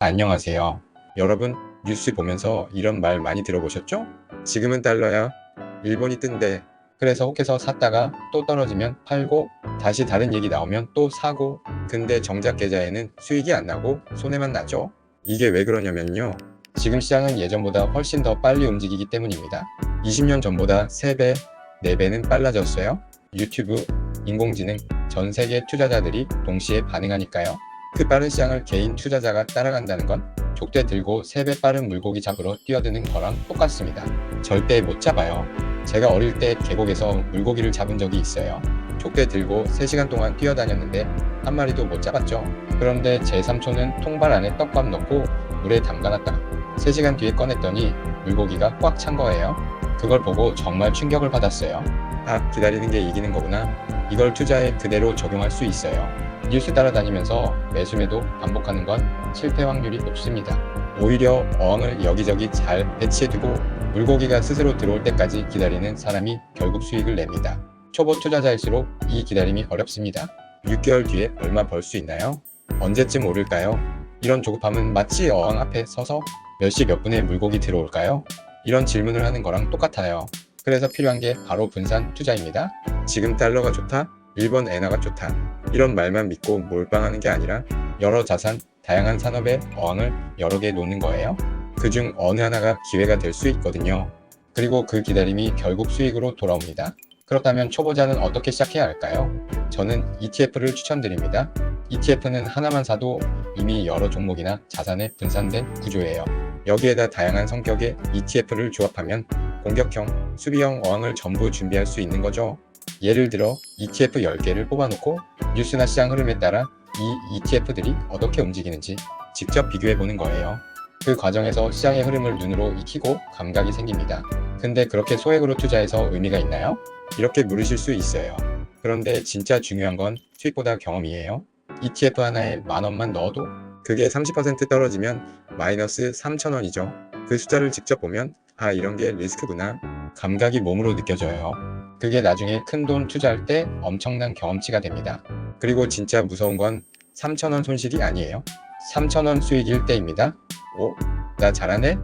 안녕하세요. 여러분, 뉴스 보면서 이런 말 많이 들어보셨죠? 지금은 달러야. 일본이 뜬대. 그래서 혹해서 샀다가 또 떨어지면 팔고 다시 다른 얘기 나오면 또 사고 근데 정작 계좌에는 수익이 안 나고 손해만 나죠. 이게 왜 그러냐면요. 지금 시장은 예전보다 훨씬 더 빨리 움직이기 때문입니다. 20년 전보다 3배, 4배는 빨라졌어요. 유튜브, 인공지능, 전 세계 투자자들이 동시에 반응하니까요. 그 빠른 시장을 개인 투자자가 따라간다는 건 족대 들고 3배 빠른 물고기 잡으러 뛰어드는 거랑 똑같습니다. 절대 못 잡아요. 제가 어릴 때 계곡에서 물고기를 잡은 적이 있어요. 족대 들고 3시간 동안 뛰어다녔는데 한 마리도 못 잡았죠. 그런데 제 삼촌은 통발 안에 떡밥 넣고 물에 담가놨다가 3시간 뒤에 꺼냈더니 물고기가 꽉 찬 거예요. 그걸 보고 정말 충격을 받았어요. 아, 기다리는 게 이기는 거구나. 이걸 투자에 그대로 적용할 수 있어요. 뉴스 따라다니면서 매수매도 반복하는 건 실패 확률이 높습니다. 오히려 어항을 여기저기 잘 배치해두고 물고기가 스스로 들어올 때까지 기다리는 사람이 결국 수익을 냅니다. 초보 투자자일수록 이 기다림이 어렵습니다. 6개월 뒤에 얼마 벌 수 있나요? 언제쯤 오를까요? 이런 조급함은 마치 어항 앞에 서서 몇 시 몇 분에 물고기 들어올까요? 이런 질문을 하는 거랑 똑같아요. 그래서 필요한 게 바로 분산 투자입니다. 지금 달러가 좋다? 일본 엔화가 좋다. 이런 말만 믿고 몰빵하는 게 아니라 여러 자산, 다양한 산업의 어항을 여러 개 놓는 거예요. 그중 어느 하나가 기회가 될 수 있거든요. 그리고 그 기다림이 결국 수익으로 돌아옵니다. 그렇다면 초보자는 어떻게 시작해야 할까요? 저는 ETF를 추천드립니다. ETF는 하나만 사도 이미 여러 종목이나 자산에 분산된 구조예요. 여기에다 다양한 성격의 ETF를 조합하면 공격형, 수비형 어항을 전부 준비할 수 있는 거죠. 예를 들어 ETF 10개를 뽑아놓고 뉴스나 시장 흐름에 따라 이 ETF들이 어떻게 움직이는지 직접 비교해 보는 거예요. 그 과정에서 시장의 흐름을 눈으로 익히고 감각이 생깁니다. 근데 그렇게 소액으로 투자해서 의미가 있나요? 이렇게 물으실 수 있어요. 그런데 진짜 중요한 건 수익보다 경험이에요. ETF 하나에 만 원만 넣어도 그게 30% 떨어지면 마이너스 3,000원이죠. 그 숫자를 직접 보면 아 이런 게 리스크구나. 감각이 몸으로 느껴져요. 그게 나중에 큰 돈 투자할 때 엄청난 경험치가 됩니다. 그리고 진짜 무서운 건 3,000원 손실이 아니에요. 3,000원 수익일 때입니다. 오, 나 잘하네?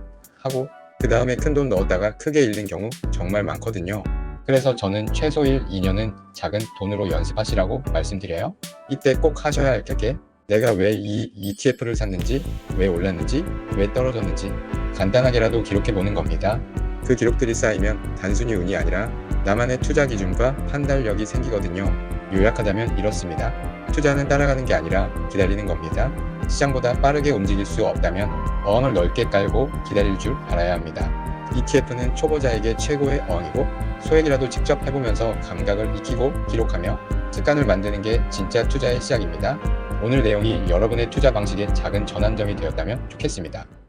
하고 그 다음에 큰 돈 넣었다가 크게 잃는 경우 정말 많거든요. 그래서 저는 최소 1, 2년은 작은 돈으로 연습하시라고 말씀드려요. 이때 꼭 하셔야 할 게 내가 왜 이 ETF를 샀는지, 왜 올랐는지, 왜 떨어졌는지 간단하게라도 기록해 보는 겁니다. 그 기록들이 쌓이면 단순히 운이 아니라 나만의 투자 기준과 판단력이 생기거든요. 요약하자면 이렇습니다. 투자는 따라가는 게 아니라 기다리는 겁니다. 시장보다 빠르게 움직일 수 없다면 어항을 넓게 깔고 기다릴 줄 알아야 합니다. ETF는 초보자에게 최고의 어항이고 소액이라도 직접 해보면서 감각을 익히고 기록하며 습관을 만드는 게 진짜 투자의 시작입니다. 오늘 내용이 여러분의 투자 방식에 작은 전환점이 되었다면 좋겠습니다.